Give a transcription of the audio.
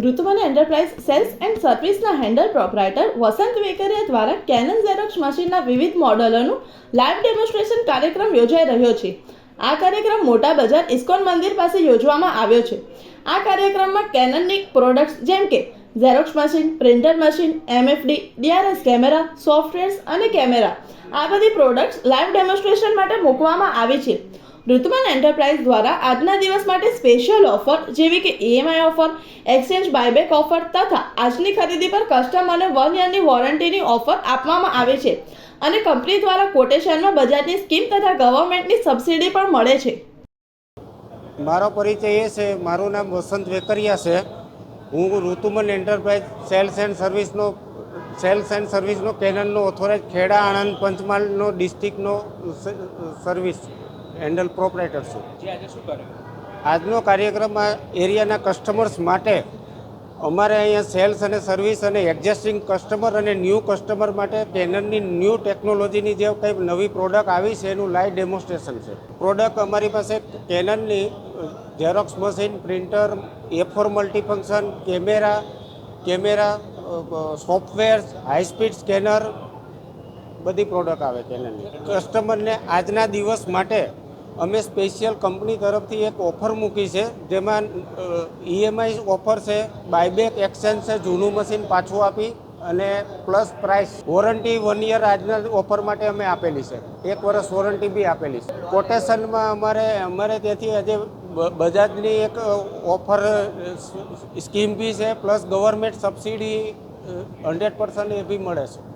ઋતુમન enterprise sales and સર્વિસના handle proprietor Vasant Vekaria દ્વારા Canon xerox મશીનના વિવિધ મોડલોનું લાઈવ ડેમોન્સ્ટ્રેશન કાર્યક્રમ યોજાઈ રહ્યો છે. આ કાર્યક્રમ મોટા બજાર ઇસ્કોન મંદિર પાસે યોજવામાં આવ્યો છે. આ કાર્યક્રમમાં કેનનની પ્રોડક્ટ્સ જેમ કે Xerox machine, printer machine, MFD, DRS camera, softwares અને કેમેરા આ બધી પ્રોડક્ટ્સ લાઈવ ડેમોન્સ્ટ્રેશન માટે મૂકવામાં આવી છે. ઋતુમાન એન્ટરપ્રાઇઝ દ્વારા આજના દિવસ માટે સ્પેશિયલ ઓફર, જેવી કે EMI offer, exchange buyback offer તથા આજની ખરીદી પર કસ્ટમરને વન યરની વોરંટીની ઓફર આપવામાં આવે છે અને કંપની દ્વારા કોટેશનમાં બજાજની સ્કીમ તથા ગવર્મેન્ટની સબસિડી પણ મળે છે. મારો પરિચય એ છે, મારું નામ વસંત વેકરિયા છે. હું ઋતુમન એન્ટરપ્રાઇઝ સેલ્સ એન્ડ સર્વિસનો, સેલ્સ એન્ડ સર્વિસનો કેનલનો ઓથોરાઇઝ ખેડા આણંદ પંચમહાલનો ડિસ્ટ્રિક્ટનો સર્વિસ હેન્ડલ પ્રોપરેટર છું. શું આજનો કાર્યક્રમ આ એરિયાના કસ્ટમર્સ માટે અમારે અહીંયા સેલ્સ અને સર્વિસ અને એડજસ્ટિંગ કસ્ટમર અને ન્યૂ કસ્ટમર માટે કેનનની ન્યૂ ટેકનોલોજીની જે કંઈ નવી પ્રોડક્ટ આવી છે એનું લાઈવ ડેમોન્સ્ટ્રેશન છે. પ્રોડક્ટ અમારી પાસે કેનનની Xerox machine printer A four multifunction camera camera software high speed scanner બધી પ્રોડક્ટ આવે કેનનની કસ્ટમરને આજના દિવસ માટે અમે સ્પેશિયલ કંપની તરફથી એક ઓફર મૂકી છે, જેમાં ઈએમઆઈ ઓફર છે, બાયબેક એક્સચેન્જ છે, જૂનું મશીન પાછું આપી અને plus price warranty one year આજના ઓફર માટે અમે આપેલી છે. એક વર્ષ વોરંટી બી આપેલી છે. કોટેશનમાં અમારે અમારે ત્યાંથી આજે બજાજની એક ઓફર સ્કીમ બી છે, plus government subsidy hundred percent એ બી મળે છે.